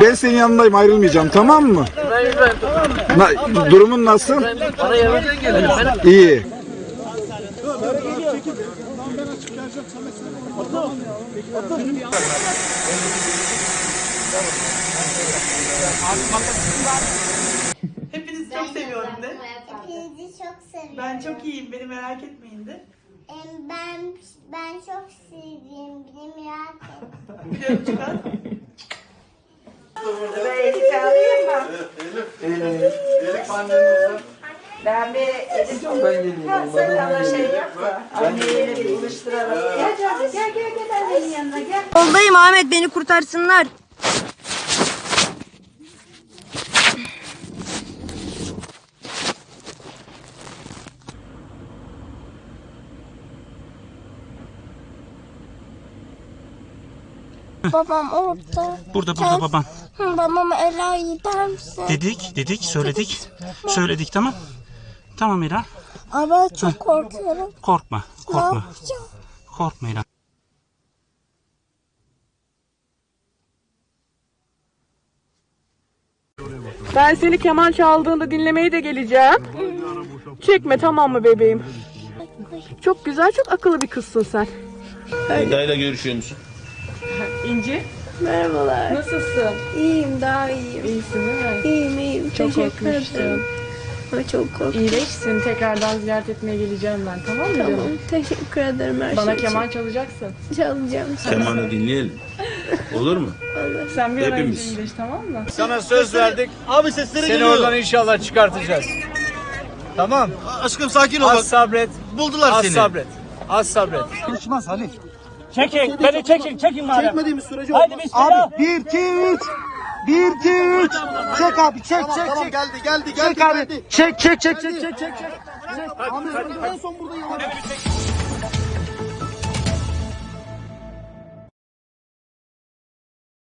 Ben senin yanındayım ayrılmayacağım tamam mı? Na- durumun nasıl? Bana İyi. Hepinizi çok seviyorum de. Hepinizi çok seviyorum. Ben çok iyiyim, beni merak etmeyin de. Ben ben çok sevdiğim beni merak. Biliyorum çıkar. Ben bir Elif Ha, sen bana şey yapma. Anneyle bir buluşturalım. Gel canım gel gel gel annenin yanına gel. Yoldayım Ahmet beni kurtarsınlar. Babam orada. Burada burada baban. Babam Ela gider misin? Dedik, dedik, söyledik. Söyledik tamam. Tamam Ela. Ama çok korkuyorum. Korkma, Ne korkma. yapacağım? Korkma Ela. Ben seni keman çaldığında dinlemeye de geleceğim. Çekme tamam mı bebeğim? Çok güzel, çok akıllı bir kızsın sen. Eda'yla görüşüyor musun? İnci, Merhabalar. nasılsın? İyiyim daha iyiyim. İyisin değil mi? İyiyim iyiyim. Çok Teşekkür korkmuştum. ederim. Ama çok korktum. İyileş, seni tekrardan ziyaret etmeye geleceğim ben tamam mı Tamam. canım? Teşekkür ederim her Bana şey için. keman çalacaksın. çalacağım. Kemanı dinleyelim. Olur mu? Sen bir an önce Hepimiz. iyileş tamam mı? Sana söz verdik. Abi sesleri Seni oradan inşallah çıkartacağız. Tamam. Aşkım sakin ol Az bak. sabret. Buldular Az seni. sabret. Az sabret. Çekin, beni çekin, çekin madem. Çekmediğimiz sürece Haydi bismillah. 1 2 3 1 2 3 Çek abi çek çek Tamam çek. geldi geldi geldi Çek abi. geldi. Çek çek çek çek çek çek. çek. Ahmet en son burada yalan.